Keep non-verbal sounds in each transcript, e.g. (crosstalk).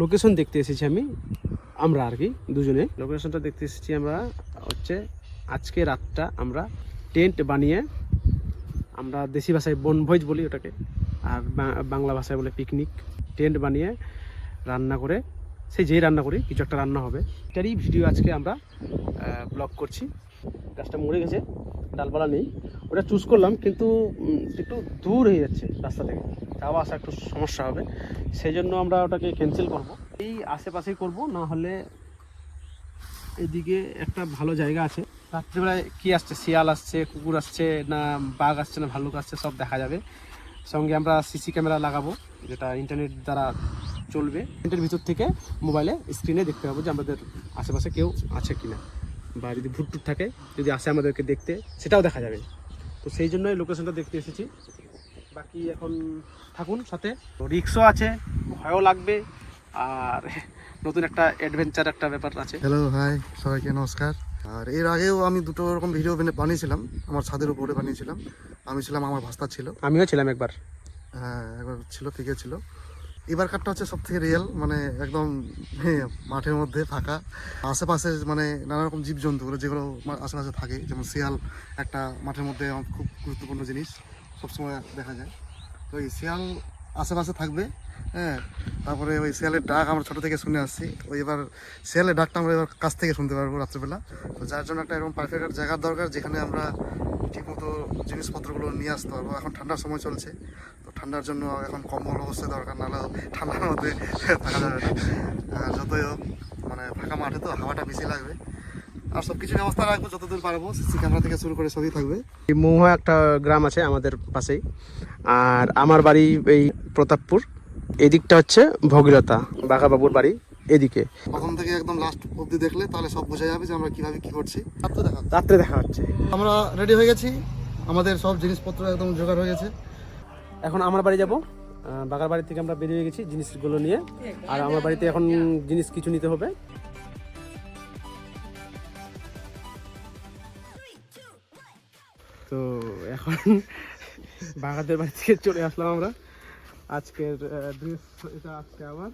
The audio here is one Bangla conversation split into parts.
লোকেশন দেখতে এসেছি আমি, আমরা আর কি, দুজনে। লোকেশনটা দেখতে এসেছি আমরা, হচ্ছে আজকে রাতটা আমরা টেন্ট বানিয়ে আমরা দেশি ভাষায় বনভোজ বলি ওটাকে, আর বাংলা ভাষায় বলে পিকনিক টেন্ট বানিয়ে রান্না করে, সেই যেই রান্না করি, কিছু একটা রান্না হবে। এটারই ভিডিও আজকে আমরা ব্লগ করছি। গাছটা মরে গেছে। ডালপালা নেই, ওটা চুজ করলাম কিন্তু একটু দূর হয়ে যাচ্ছে রাস্তা থেকে। যাওয়া আসা একটু সমস্যা হবে। সেই জন্য আমরা ওটাকে ক্যান্সেল করব। এই আশেপাশেই করব, না হলে এদিকে একটা ভালো জায়গা আছে। রাত্রিবেলায় কি আসছে? শিয়াল আসছে, কুকুর আসছে, না বাঘ আসছে, না ভাল্লুক আসছে, সব দেখা যাবে। সঙ্গে আমরা সিসি ক্যামেরা লাগাবো, যেটা ইন্টারনেট দ্বারা চলবে। ইন্টারনেটের ভিতর থেকে মোবাইলে স্ক্রিনে দেখতে পাবো যে আমাদের আশেপাশে কেউ আছে কিনা। বা যদি ভুট টুট থাকে যদি আসে আমাদেরকে দেখতে সেটাও দেখা যাবে। তো সেই জন্যই লোকেশনটা দেখতে এসেছি। বাকি এখন থাকুন সাথে। রিক্সও আছে ভয়ও লাগবে। আর নতুন একটা অ্যাডভেঞ্চার একটা ব্যাপার আছে। হ্যালো হাই সবাইকে নমস্কার। আর এর আগেও আমি দুটো রকম ভিডিও বানিয়েছিলাম। আমার ছাদের উপরে বানিয়েছিলাম। আমি ছিলাম আমার ভাস্তা ছিল। আমিও ছিলাম একবার। হ্যাঁ একবার ছিল থেকে ছিল। এবার কাঠটা হচ্ছে সব থেকে রিয়েল মানে একদম মাঠের মধ্যে ফাঁকা। আশেপাশে মানে নানা রকম জীবজন্তুগুলো যেগুলো আশেপাশে থাকে, যেমন শিয়াল একটা মাঠের মধ্যে খুব গুরুত্বপূর্ণ জিনিস, সবসময় দেখা যায়। তো এই শিয়াল আশেপাশে থাকবে হ্যাঁ তারপরে ওই শিয়ালের ডাক আমরা ছোটো থেকে শুনে আসছি। ওই এবার শিয়ালের ডাকটা আমরা এবার কাছ থেকে শুনতে পারব রাত্রেবেলা। তো যার জন্য একটা এরকম পারফেক্ট জায়গার দরকার, যেখানে আমরা ঠিকমতো জিনিসপত্রগুলো নিয়ে আসতে পারব। এখন ঠান্ডার সময় চলছে, তো ঠান্ডার জন্য এখন কম্বল অবশ্যই দরকার, নাহলে ঠান্ডার মধ্যে থাকা যাবে না। যতই হোক মানে ফাঁকা মাঠে তো হাওয়াটা বেশি লাগবে। আর সব কিছু ব্যবস্থা রাখব যতদূর পারব, সিসি ক্যামেরা থেকে শুরু করে সবই থাকবে। এই মহুয়া একটা গ্রাম আছে আমাদের পাশেই। আর আমার বাড়ি এই প্রতাপপুর, এদিকটা হচ্ছে ভগীরথা, বাঘাবাবুর বাড়ি। এদিকে। প্রথম থেকে একদম লাস্ট অবধি দেখলে তাহলে সব বোঝা যাবে যে আমরা কীভাবে কি করছি। রাত্রে দেখা হচ্ছে। আমরা রেডি হয়ে গেছি। আমাদের সব জিনিসপত্র একদম জোগাড় হয়ে গেছে। এখন আমার বাড়ি যাব। বাগার বাড়ি থেকে আমরা বেরিয়ে গেছি জিনিসগুলো নিয়ে। আর আমার বাড়িতে এখন জিনিস কিছু নিতে হবে। তো এখন বাগাদের বাড়ি থেকে চলে আসলাম আমরা। আজকের ড্রেস এটা আজকে আবার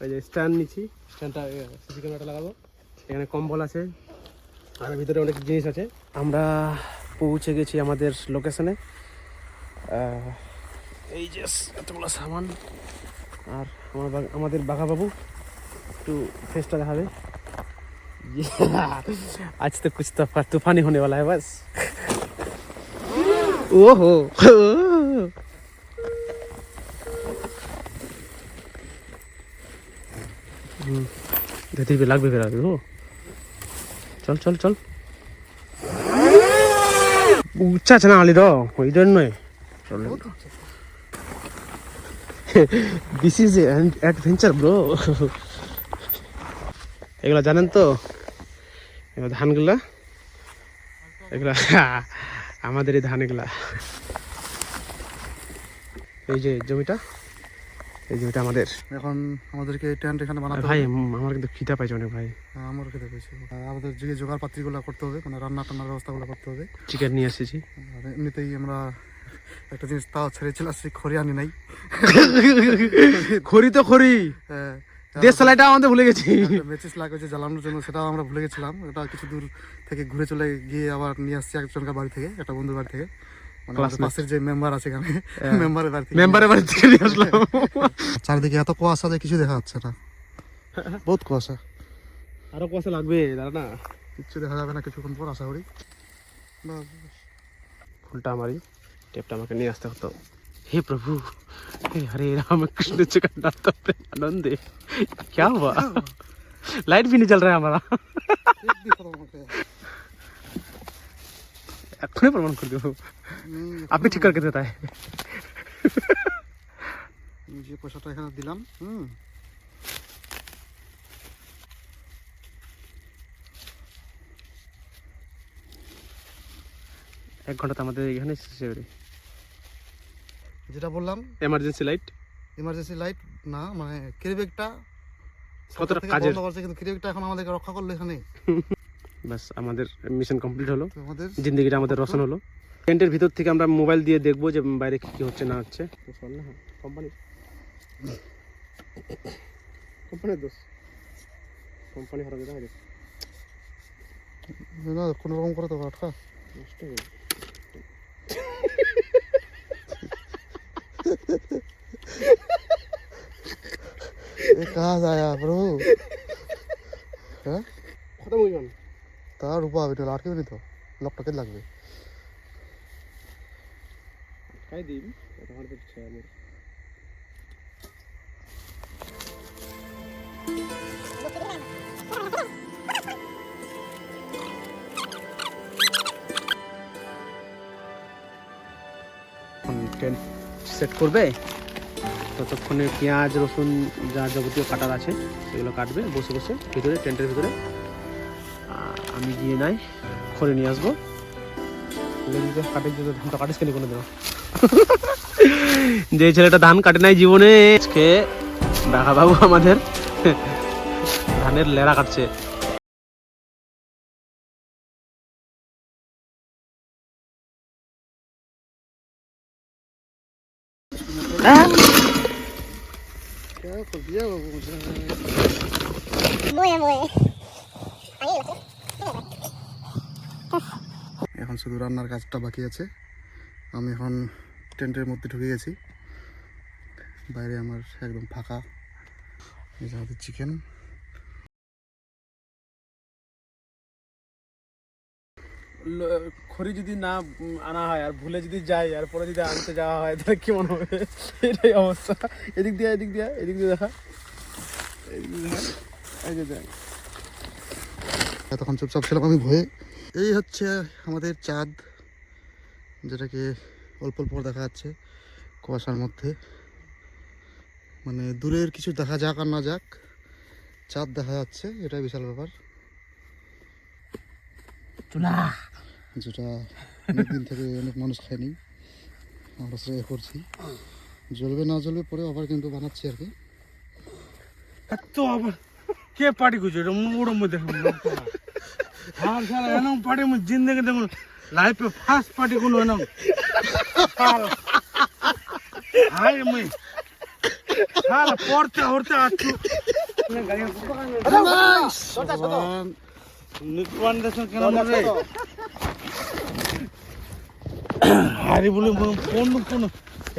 ওই যে স্ট্যান্ড নিচ্ছি। স্ট্যান্ডটা সিসি ক্যামেরাটা লাগাবো। এখানে কম্বল আছে আর ভিতরে অনেক জিনিস আছে। আমরা পৌঁছে গেছি আমাদের লোকেশনে এই যে এতগুলো সামান আর আমার আমাদের বাঘাবাবু একটু ফেসটা দেখাবে। আজ তো কুছ তুফানি হোনে বালা হ্যাঁ বাস। হো ধীরে ধীরে লাগবে বেরাবে ও চল চল চল। উচ্চা আছে না আলি দ ওই জন্যই। চল। দিস ইজ অ্যাডভেঞ্চার ব্রো এগুলা জানেন তো? এগুলো ধানগুলা? এগুলা আমাদের এই ধান এগুলা এই যে জমিটা। এই জমিটা আমাদের। এখন আমাদেরকে টেন্ট এখানে বানাতে ভাই আমার কিন্তু খিদা পাইছে অনেক ভাই। হ্যাঁ, আমারও খেতে পেয়েছি। আমাদের যে জোগাড় পাত্রীগুলো করতে হবে মানে রান্না টান্নার ব্যবস্থাগুলো করতে হবে। চিকেন নিয়ে এসেছি। আর এমনিতেই আমরা একটা জিনিস তাও ছেড়ে চলে আসছি খড়ি আনি নাই। খড়ি তো খড়ি। হ্যাঁ, দেশ সালাইটা আমাদের ভুলে গেছি। মেচিস লাগিয়েছে জ্বালানোর জন্য সেটাও আমরা ভুলে গেছিলাম। ওটা কিছু দূর থেকে ঘুরে চলে গিয়ে আবার নিয়ে আসছি একজনকার বাড়ি থেকে একটা বন্ধুর বাড়ি থেকে। মানে আমাদের Classmate. পাশের যে মেম্বার আছে এখানে মেম্বারের বাড়ি থেকে মেম্বারের বাড়ি থেকে নিয়ে আসলাম চারিদিকে এত কুয়াশা যে কিছু দেখা যাচ্ছে না বহুত কুয়াশা আরো কষা লাগবে দাঁড়া না কিচ্ছু দেখা যাবে না কিছুক্ষণ পর আশা করি বাস, ফুলটা আমারই টেপটা আমাকে নিয়ে আসতে হতো हे प्रभु हे हरे राम कृष्ण जगन्नाथ आनंदे क्या हुआ लाइट भी नहीं जल रहा है हमारा এক্ষুনি প্রমাণ করে দেব। আপনি ঠিক করে তাই। যে পয়সাটা এখানে দিলাম হুম। এক ঘন্টাতে আমাদের এখানে শেষ যেটা বললাম এমার্জেন্সি লাইট এমার্জেন্সি লাইট না মানে কেরিবেগটা কতটা কাজের? কিন্তু এখন আমাদেরকে রক্ষা করল এখানে (laughs) বাস আমাদের মিশন কমপ্লিট হলো। আমাদের জিন্দগিটা আমাদের রসন হলো। টেন্টের ভিতর থেকে আমরা মোবাইল দিয়ে দেখব যে বাইরে কি কি হচ্ছে। না হচ্ছে কোম্পানি কোম্পানির দোষ। কোম্পানি হারা যেতে হবে না কোনো রকম করে তো আটকা। নষ্ট হয়ে যাবে। এ কাজ আয়া প্রভু। তার এটা আটকে নি তো লকটা কেটে লাগবে। খাই দিন এটা আমার দিচ্ছে আমি টেন্ট সেট করবে। ততক্ষণে পেঁয়াজ রসুন যা যাবতীয় কাটার আছে সেগুলো কাটবে বসে বসে ভিতরে টেন্টের ভিতরে। আমি গিয়ে নাই করে নিয়ে আসব। (laughs) যে ছেলেটা ধান কাটে নাই জীবনে আজকে দেখা বাবু আমাদের। ধানের লেরা কাটছে। এখন শুধু রান্নার কাজটা বাকি আছে। আমি এখন টেন্টের মধ্যে ঢুকে গেছি। বাইরে আমার একদম ফাঁকা। এই যে আমাদের চিকেন খড়ি যদি না আনা হয় আর ভুলে যদি যাই আর পরে যদি আনতে যাওয়া হয় তাহলে কেমন হবে? এটাই অবস্থা। এদিক দিয়ে এদিক দিয়ে এদিক দিয়ে দেখা। এদিক দিয়ে দেখা। এই যে দেখ। এতক্ষণ চুপচাপ ছিলাম আমি ভয়ে। এই হচ্ছে আমাদের চাঁদ যেটাকে অল্প অল্প দেখা যাচ্ছে কুয়াশার মধ্যে। মানে দূরের কিছু দেখা যাক আর না যাক চাঁদ দেখা যাচ্ছে এটাই বিশাল ব্যাপার। যেটা অনেকদিন থেকে অনেক মানুষ খায়নি আমরা সেটা এ করছি। জ্বলবে না জ্বলবে পরে আবার কিন্তু বানাচ্ছি আর কি। এত আবার কে পার্টি করছে এটা মোড় মধ্যে আর সারা এরকম পার্টি মধ্যে জিন্দগি দেখুন। লাইফে ফার্স্ট পার্টি কোনো এরকম। হাই মুই। সারা পড়তে পড়তে আছু ভগবান, দেশ কেন মরে? হারি বলে ফোন ফোন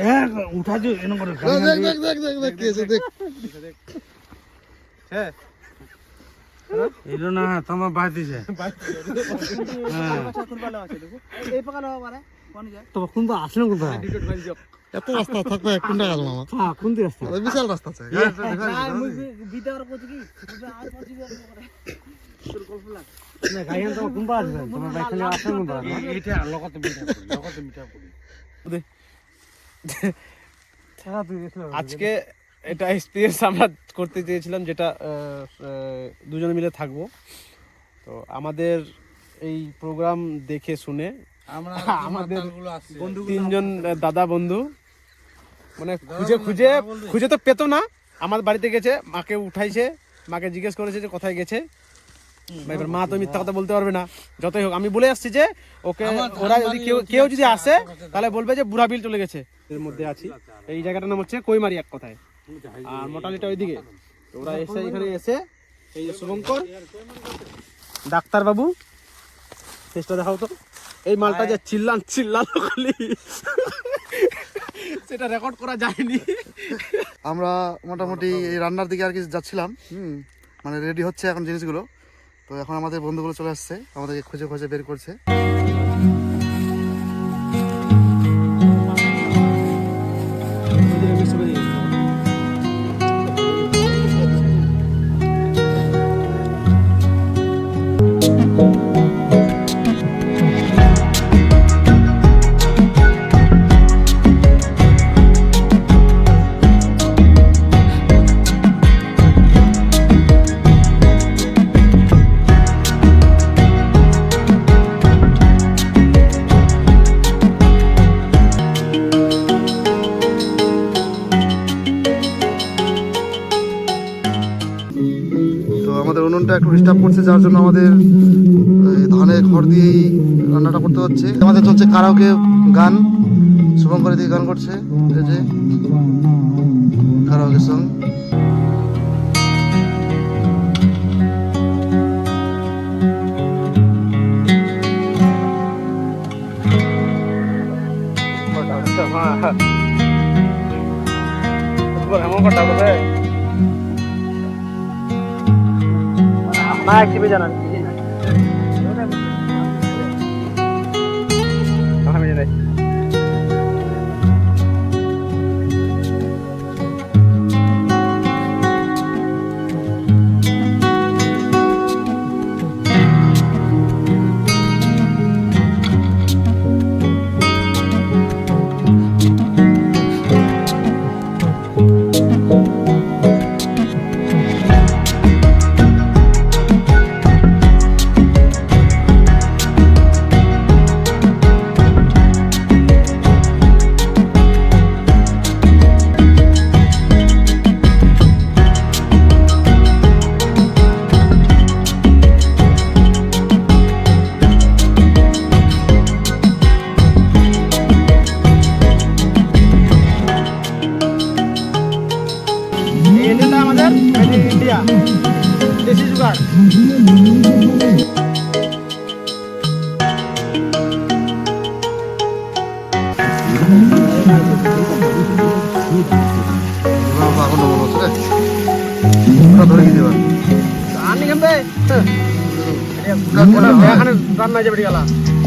হ্যাঁ উঠা যে এরকম করে দেখ দেখ দেখ দেখ দেখ কি দেখ। হ্যাঁ। এটা না তোমার বাড়িতে হ্যাঁ। তো কোন তো আসলে কোথায় এত রাস্তা থাকবে কোনটা গেল মামা? হ্যাঁ কোন দিকে রাস্তা বিশাল রাস্তা আছে। না গাইয়ান তো কোন আসবে? তোমার বাইক খালি আসলে কোন এটা লগতে মিঠা করি লগতে মিঠা আজকে এটা এক্সপিরিয়েন্স আমরা করতে চেয়েছিলাম যেটা দুজনে মিলে থাকব। তো আমাদের এই প্রোগ্রাম দেখে শুনে (laughs) আমাদের তিনজন দাদা বন্ধু মানে খুঁজে খুঁজে খুঁজে তো পেতো না। আমার বাড়িতে গেছে মাকে উঠাইছে মাকে জিজ্ঞেস করেছে যে কোথায় গেছে। এবার মা তো মিথ্যা কথা বলতে পারবে না। যতই হোক আমি বলে আসছি যে ওকে ওরা যদি কেউ কেউ যদি আসে তাহলে বলবে যে বুড়া বিল চলে গেছে। এর মধ্যে আছি। এই জায়গাটার নাম হচ্ছে কৈমারি এক কথায়। আর মোটালিটা ওইদিকে। তো ওরা এসে এখানে এসে এই যে শুভঙ্কর, ডাক্তারবাবু, চেষ্টা দেখাও তো। এই মালটা যে চিল্লান চিল্লানো খালি। সেটা রেকর্ড করা যায়নি। আমরা মোটামুটি এই রান্নার দিকে আর কি যাচ্ছিলাম, হুম মানে রেডি হচ্ছে এখন জিনিসগুলো। তো এখন আমাদের বন্ধুগুলো চলে আসছে, আমাদেরকে খুঁজে খুঁজে বের করছে। একটু ডিস্টার্ব করছে, যার জন্য আমাদের ধানে ঘর দিয়েই রান্নাটা করতে হচ্ছে। আমাদের চলছে কারাওকে গান শুভঙ্কর দিয়ে গান করছে, এই যে কারাওকে সং হ্যাঁ হ্যাঁ। এমন কথা না কি জানান। নে।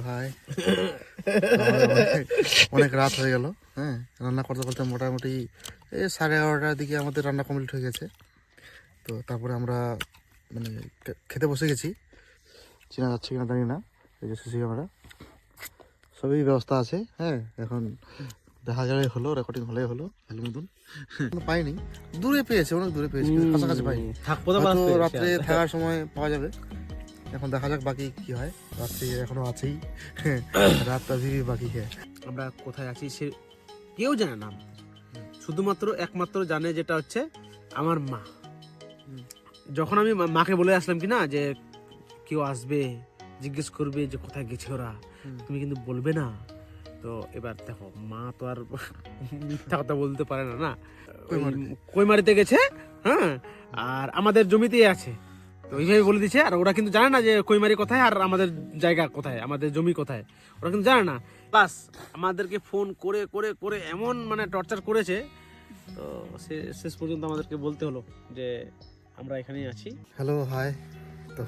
ভাই অনেক- অনেক রাত হয়ে গেল হ্যাঁ রান্না করতে করতে মোটামুটি এই সাড়ে এগারোটার দিকে আমাদের রান্না কমপ্লিট হয়ে গেছে। তো তারপরে আমরা মানে খেতে বসে গেছি। চেনা যাচ্ছে কিনা জানি না। এই যে সিসি ক্যামেরা। সবই ব্যবস্থা আছে হ্যাঁ? এখন দেখা গেলে হলো রেকর্ডিং হলে হলো ভালো মতন পাইনি। দূরে পেয়েছে অনেক দূরে পেয়েছে কাছাকাছি পাইনি। থাকব হয়তো রাত্রে থাকার সময় পাওয়া যাবে। এখন দেখা যাক বাকি কি হয়। রাত্রি এখনও আছেই। (coughs) রাতটা ভিড়ি বাকি হ্যাঁ আমরা কোথায় আছি সে কেউ জানে না। শুধুমাত্র একমাত্র জানে যেটা হচ্ছে আমার মা। যখন আমি মাকে বলে আসলাম কি না যে কেউ আসবে জিজ্ঞেস করবে যে কোথায় গেছে ওরা। তুমি কিন্তু বলবে না। তো এবার দেখো মা তো আর মিথ্যা কথা বলতে পারে না না। কৈমারিতে গেছে? হ্যাঁ? আর আমাদের জমিতেই আছে। তো এইভাবে বলে দিচ্ছে আর ওরা কিন্তু জানে না যে কইমারি কোথায় আর আমাদের জায়গা কোথায় আমাদের জমি কোথায়। ওরা কিন্তু জানে না। প্লাস আমাদেরকে ফোন করে করে করে এমন মানে টর্চার করেছে তো সে শেষ পর্যন্ত আমাদেরকে বলতে হলো যে আমরা এখানেই আছি। Hello hi. তো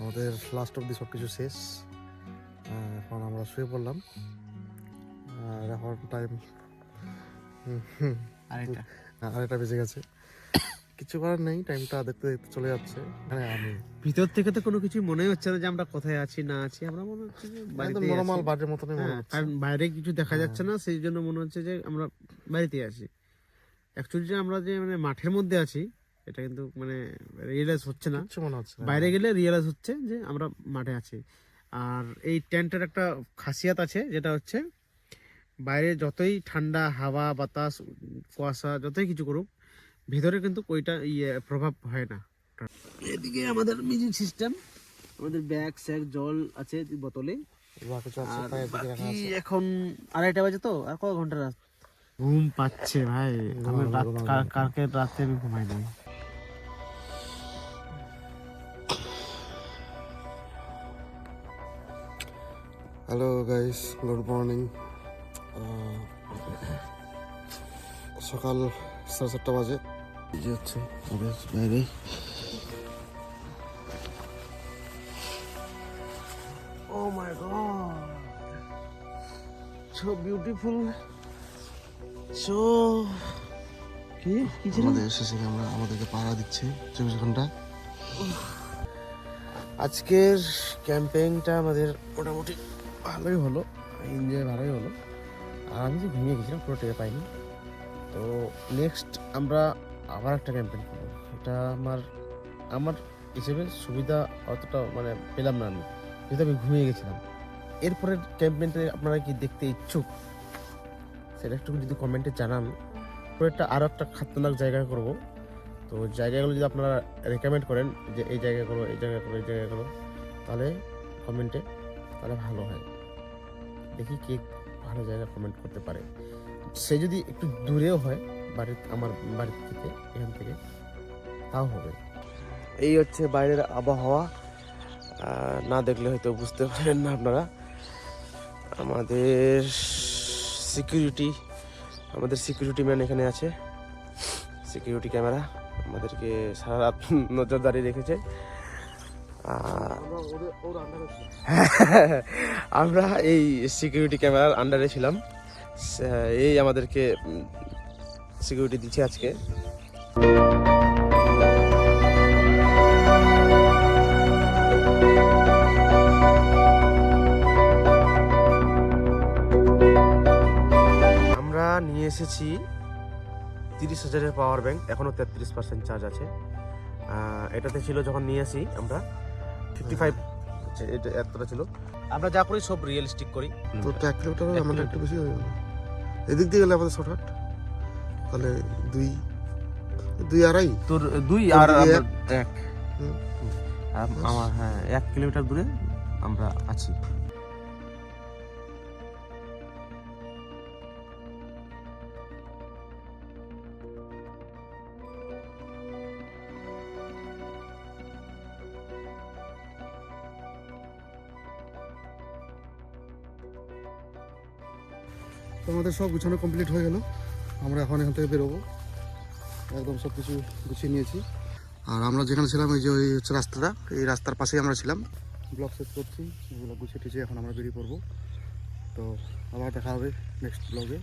আমাদের লাস্ট অব্দি সব কিছু শেষ এখন আমরা শুয়ে পড়লাম। আর এখন টাইম আর এটা? আড়াইটা বেজে গেছে। কিছু করার নেই টাইমটা দেখতে দেখতে চলে যাচ্ছে। মানে আমি ভিতর থেকে তো কোনো কিছু মনে হচ্ছে না যে আমরা কোথায় আছি না আছি। আমরা মনে হচ্ছে যে বাড়িতেই নর্মাল। বাড়ির মতনই মনে হ্যাঁ, হচ্ছে। কারণ বাইরে কিছু দেখা যাচ্ছে না সেই জন্য মনে হচ্ছে যে আমরা বাড়িতে আছি। অ্যাকচুয়ালি যে আমরা যে মানে মাঠের মধ্যে আছি এটা কিন্তু মানে রিয়েলাইজ হচ্ছে না। মনে হচ্ছে বাইরে গেলে রিয়েলাইজ হচ্ছে যে আমরা মাঠে আছি। আর এই টেন্টের একটা খাসিয়াত আছে যেটা হচ্ছে বাইরে যতই ঠান্ডা হাওয়া বাতাস কুয়াশা যতই কিছু করুক ভিতরে কিন্তু ওইটা ইয়ে প্রভাব হয় না। এদিকে আমাদের মিউজিক সিস্টেম আমাদের ব্যাগ স্যাগ জল আছে বোতলে। এখন আড়াইটা বাজে তো আর কত ঘণ্টা রাত? ঘুম পাচ্ছে ভাই। আমি রাত কালকে রাতে আমি ঘুমাই নাই। হ্যালো গাইস গুড মর্নিং সকাল সাড়ে সাতটা বাজে। এই যে হচ্ছে আমাদের বাইরে। ও my god so beautiful so কি? কি আমাদের আমরা আমাদেরকে পাহারা দিচ্ছে চব্বিশ ঘণ্টা। আজকের ক্যাম্পেইনটা আমাদের মোটামুটি ভালোই হলো এনজয় ভালোই হলো। আর আমি যে ঘুমিয়ে গেছিলাম, পুরো টের পাইনি। তো নেক্সট আমরা আবার একটা ক্যাম্পেন করব। এটা আমার আমার হিসেবে সুবিধা অতটা মানে পেলাম না আমি। যেহেতু আমি ঘুমিয়ে গেছিলাম। এরপরের ক্যাম্পেনটা আপনারা কি দেখতে ইচ্ছুক? সেটা একটু যদি কমেন্টে জানান। পরেরটা আরও একটা খাতরনাক জায়গায় করব। তো জায়গাগুলো যদি আপনারা রেকমেন্ড করেন যে এই জায়গায় করো এই জায়গায় করো এই জায়গায় করো তাহলে কমেন্টে তাহলে ভালো হয়। দেখি কে ভালো জায়গা কমেন্ট করতে পারে। সে যদি একটু দূরেও হয়, বাড়ির, আমার বাড়ির থেকে, এখান থেকে, তাও হবে। এই হচ্ছে বাইরের আবহাওয়া। না দেখলে হয়তো বুঝতে পারেন না আপনারা। আমাদের সিকিউরিটি আমাদের সিকিউরিটি ম্যান এখানে আছে। সিকিউরিটি ক্যামেরা আমাদেরকে সারা রাত নজরদারি রেখেছে। আমরা এই সিকিউরিটি ক্যামেরার আন্ডারে ছিলাম। এই আমাদেরকে সিকিউরিটি দিচ্ছে আজকে। আমরা নিয়ে এসেছি তিরিশ হাজারের পাওয়ার ব্যাংক এখনও তেত্রিশ পার্সেন্ট চার্জ আছে। এটাতে ছিল যখন নিয়ে আসি আমরা। ফিফটি ফাইভ এটা এতটা ছিল? আমরা যা করি সব রিয়েলিস্টিক করি। তো তো এক কিলোমিটার আমাদের একটু বেশি হয়ে গেল এদিক দিয়ে গেলে আমাদের শর্টকাট তাহলে দুই দুই আড়াই? তোর দুই আর এক। আমার হ্যাঁ এক কিলোমিটার দূরে আমরা আছি। তো আমাদের সব গুছানো কমপ্লিট হয়ে গেল। আমরা এখন এখান থেকে বেরোবো। একদম সব কিছু গুছিয়ে নিয়েছি। আর আমরা যেখানে ছিলাম, এই যে ওই হচ্ছে রাস্তাটা, এই রাস্তার পাশেই আমরা ছিলাম। ব্লক শেষ করছি, এগুলো গুছিয়ে টুছিয়ে এখন আমরা বেরিয়ে পড়ব। তো আবার দেখা হবে নেক্সট ব্লগে